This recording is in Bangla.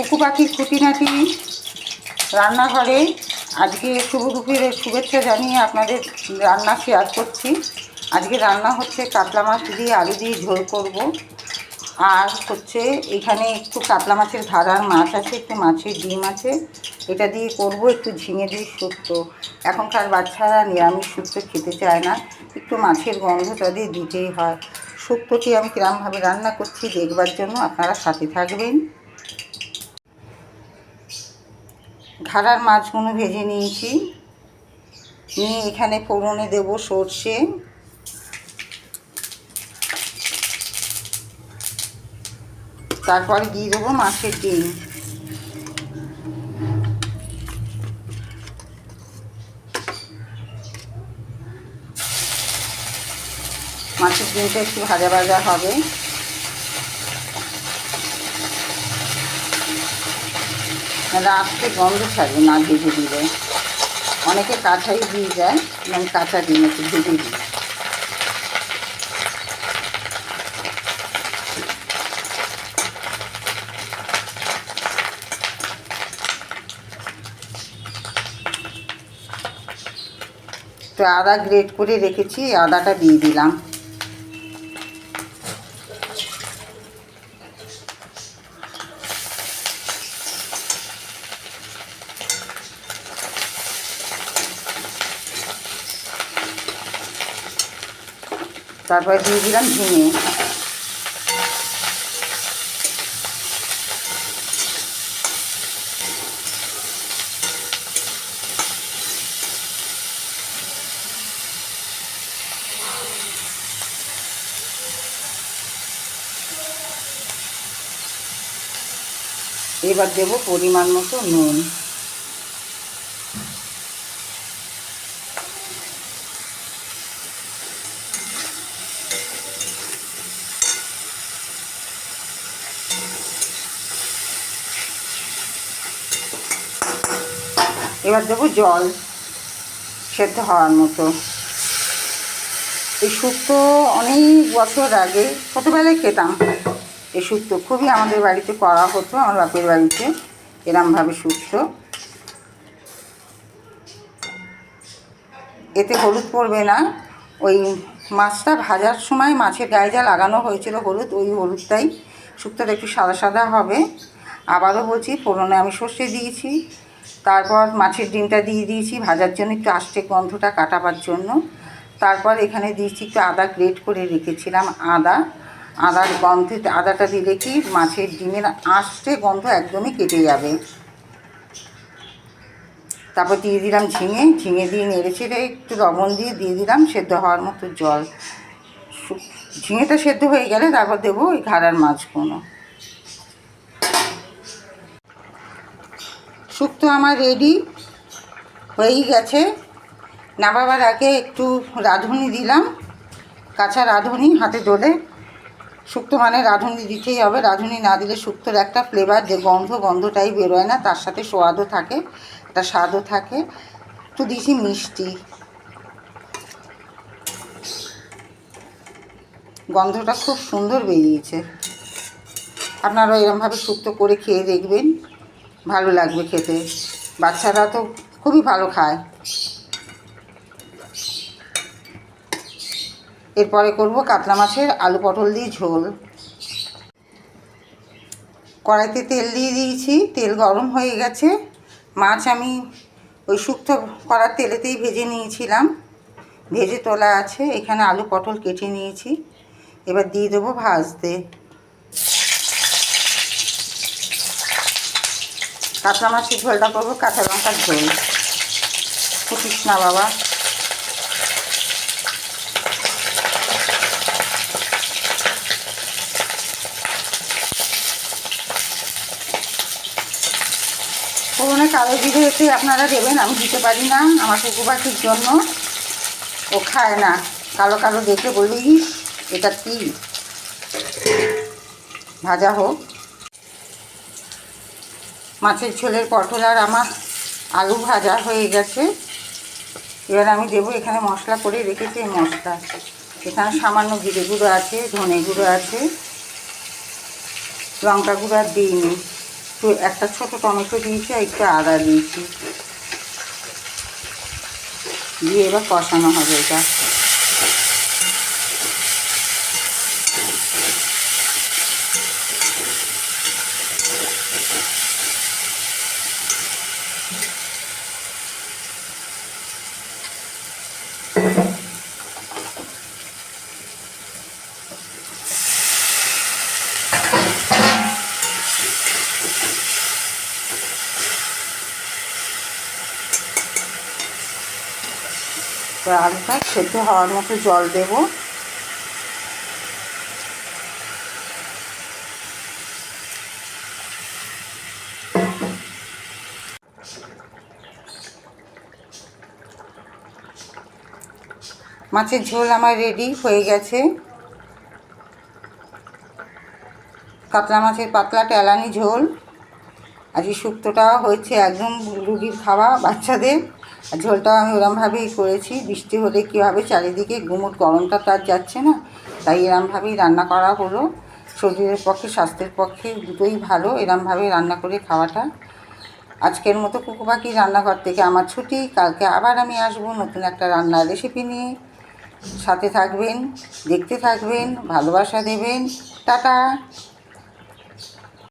কুকু পাখির খুঁটিনাটি রান্নাঘরে। আজকে শুভ দুপুরের শুভেচ্ছা জানিয়ে আপনাদের রান্না শেয়ার করছি। আজকে রান্না হচ্ছে কাতলা মাছ দিয়ে আলু দিয়ে ঝোল করব। আর হচ্ছে এখানে একটু কাতলা মাছের ধারার মাছ আছে, একটু মাছের ডিম আছে। এটা দিয়ে করব একটু ঝিঙে দিয়ে শুক্তো। এখনকার বাচ্চারা নিরামিষ শুক্তো খেতে চায় না। একটু মাছের গন্ধটা দিয়ে দিতেই হয়। শুক্তোটি আমি কিরমভাবে রান্না করছি দেখবার জন্য আপনারা সাথে থাকবেন। ঘাড়ার মাছগুলো ভেজে নিয়েছি। নিয়ে এখানে ফোড়নে দেব সর্ষে। তারপরে দিয়ে দেবো মাছের ডিম। মাছের ডিমটা একটু ভাজা ভাজা হবে। রাস্তে গন্ধ ছাড়বে না ভেজে দিলে। অনেকে কাঁচাই দিয়ে যায় আমি কাঁচা ডিম একটু ভেজে দিই তো আদা গ্রেট করে রেখেছি, আদাটা দিয়ে দিলাম। তারপরে দিয়ে দিলাম ঝিঙে। এবার দেবো পরিমাণ মতো নুন। এবার দেবো জল, সেদ্ধ হওয়ার মতো। এই শুক্তো অনেক বছর আগে, ছোটোবেলায় খেতাম এই শুক্তো খুবই আমাদের বাড়িতে করা হতো, আমার বাপের বাড়িতে এরমভাবে শুক্তো এতে হলুদ পড়বে না। ওই মাছটা ভাজার সময় মাছের গায়ে যা লাগানো হয়েছিল হলুদ, ওই হলুদটাই শুক্তোটা একটু সাদা সাদা হবে। আবারও বলছি, ফোড়নে আমি সর্ষে দিয়েছি। তারপর মাছের ডিমটা দিয়ে দিয়েছি, ভাজার জন্য একটু আষ্টে গন্ধটা কাটাবার জন্য। তারপর এখানে দিয়েছি একটু আদা গ্রেট করে রেখেছিলাম, আদা। আদার গন্ধে, আদাটা দিলে কি মাছের ডিমের আষ্টে গন্ধ একদমই কেটে যাবে। তারপর দিয়ে দিলাম ঝিঙে ঝিঙে দিয়ে নেড়ে ছেড়ে একটু লবণ দিয়ে দিয়ে দিলাম, সেদ্ধ হওয়ার মতো জল। ঝিঙেটা সেদ্ধ হয়ে গেলে তারপর দেবো ওই ঘাড়ার মাছগুলো। শুক্তো আমার রেডি হয়েই গেছে। নামাবার আগে একটু রাঁধুনি দিলাম। কাঁচা রাঁধুনি হাতে ধরে শুক্তো মানে রাঁধুনি দিতেই হবে। রাঁধুনি না দিলে শুক্তোর একটা ফ্লেভার যে গন্ধ গন্ধটাই বেরোয় না। তার সাথে সোয়াদও থাকে, একটা স্বাদও থাকে। একটু দিয়েছি মিষ্টি। গন্ধটা খুব সুন্দর বেরিয়েছে। আপনারা এরমভাবে শুক্তো করে খেয়ে দেখবেন। ভালো লাগবে খেতে। বাচ্চারা তো খুবই ভালো খায়। এরপরে করব কাতলা মাছের আলু পটল দিয়ে ঝোল। কড়াইতে তেল দিয়ে দিয়েছি, তেল গরম হয়ে গেছে। মাছ আমি ওই শুক্তো করার তেলেতেই ভেজে নিয়েছিলাম। ভেজে তোলা আছে, এখানে আলু পটল কেটে নিয়েছি। এবার দিয়ে দেবো ভাজতে। কাতলা মাছের ঝোলটা করব, কাঁচা লঙ্কার ঝোল। ফুটিস না বাবা। ফোড়নে কালো জিরে এতে আপনারা দেবেন, আমি দিতে পারি না আমার কুকু পাখির জন্য। ও খায় না, কালো কালো দেখে ইস, এটা কি? ভাজা হোক। মাছের ঝোলের পটল আর আমার আলু ভাজা হয়ে গেছে। এবার আমি দেবো এখানে মশলা করে রেখেছি মশলা। এখানে সামান্য জিরে গুঁড়ো আছে, ধনে গুঁড়ো আছে, লঙ্কা গুঁড়ো আর দিইনি তো একটা ছোট টমেটো দিয়েছি আর একটু আদা দিয়েছি। দিয়ে এবার কষানো হবে এটা। তো সেদ্ধ হওয়ার মতো জল দেবো। মাছের ঝোল আমার রেডি হয়ে গেছে। কাতলা মাছের পাতলা টেলানি ঝোল। আজকে শুক্তোটা হয়েছে একদম রুগীর খাওয়া বাচ্চাদের। ঝোলটাও আমি ওরমভাবেই করেছি। বৃষ্টি হলে কীভাবে চারিদিকে গুমোট গরমটা তার যাচ্ছে না, তাই এরমভাবেই রান্না করা হলো। শরীরের পক্ষে, স্বাস্থ্যের পক্ষে দুটোই ভালো এরমভাবে রান্না করে খাওয়াটা। আজকের মতো কুকু পাখি রান্নাঘর থেকে আমার ছুটি, কালকে আবার আমি আসব নতুন একটা রান্নার রেসিপি নিয়ে। সাথে থাকবেন, দেখতে থাকবেন, ভালোবাসা দেবেন। টাটা!